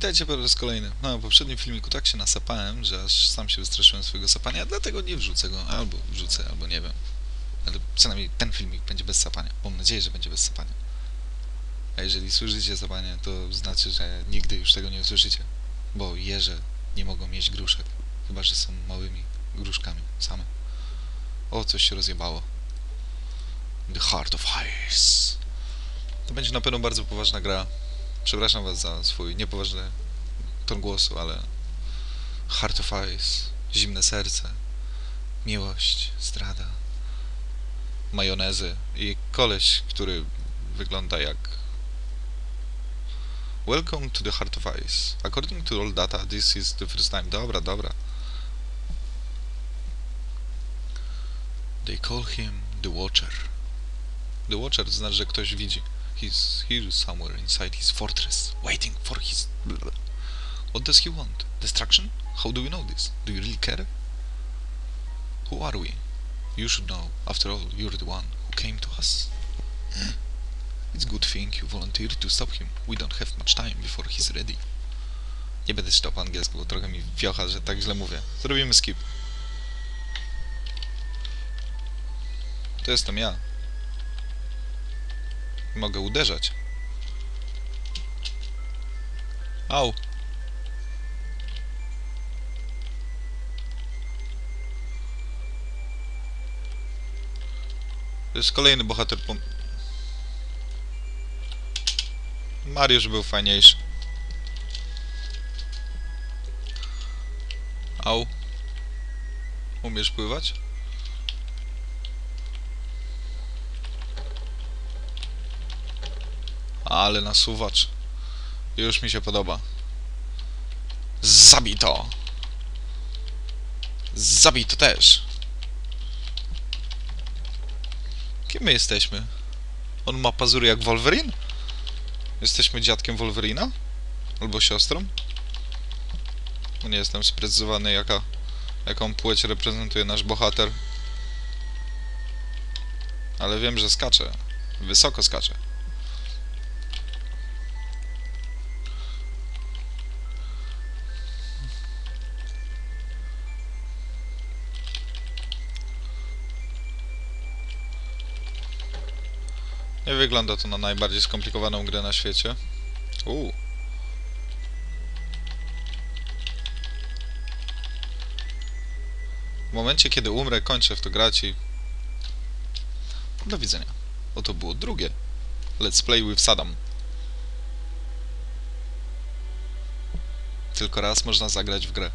Witajcie po raz kolejny. No, w poprzednim filmiku tak się nasapałem, że aż sam się wystraszyłem swojego sapania, dlatego nie wrzucę go. Albo wrzucę, albo nie wiem. Ale przynajmniej ten filmik będzie bez sapania. Mam nadzieję, że będzie bez sapania. A jeżeli słyszycie sapanie, to znaczy, że nigdy już tego nie usłyszycie. Bo jeże nie mogą jeść gruszek. Chyba, że są małymi gruszkami same. O, coś się rozjebało. The Heart of Ice. To będzie na pewno bardzo poważna gra. Przepraszam was za swój niepoważny ton głosu, ale Heart of Ice, zimne serce, miłość, zdrada, majonezy i koleś, który wygląda jak Welcome to the Heart of Ice. According to all data, this is the first time. Dobra, dobra. They call him the Watcher. The Watcher to znaczy, że ktoś widzi. He's here somewhere inside his fortress, waiting for his. What does he want? Destruction? How do we know this? Do you really care? Who are we? You should know. After all, you're the one who came to us. Hmm. It's a good thing you volunteered to stop him. We don't have much time before he's ready. Nie będę czytał po angielsku, bo trochę mi wiocha, że tak źle mówię. Zrobimy skip. To jestem ja. Mogę uderzać. Au. To jest kolejny bohater po... Mariusz był fajniejszy. Au. Umiesz pływać? Ale nasuwacz. Już mi się podoba. Zabito! Zabito też! Kim my jesteśmy? On ma pazury jak Wolverine? Jesteśmy dziadkiem Wolverina? Albo siostrą? No nie jestem sprecyzowany jaka, jaką płeć reprezentuje nasz bohater. Ale wiem, że skacze. Wysoko skacze. Nie wygląda to na najbardziej skomplikowaną grę na świecie. Uuu. W momencie, kiedy umrę, kończę w to grać i... Do widzenia. Oto było drugie. Let's play with Saddam. Tylko raz można zagrać w grę.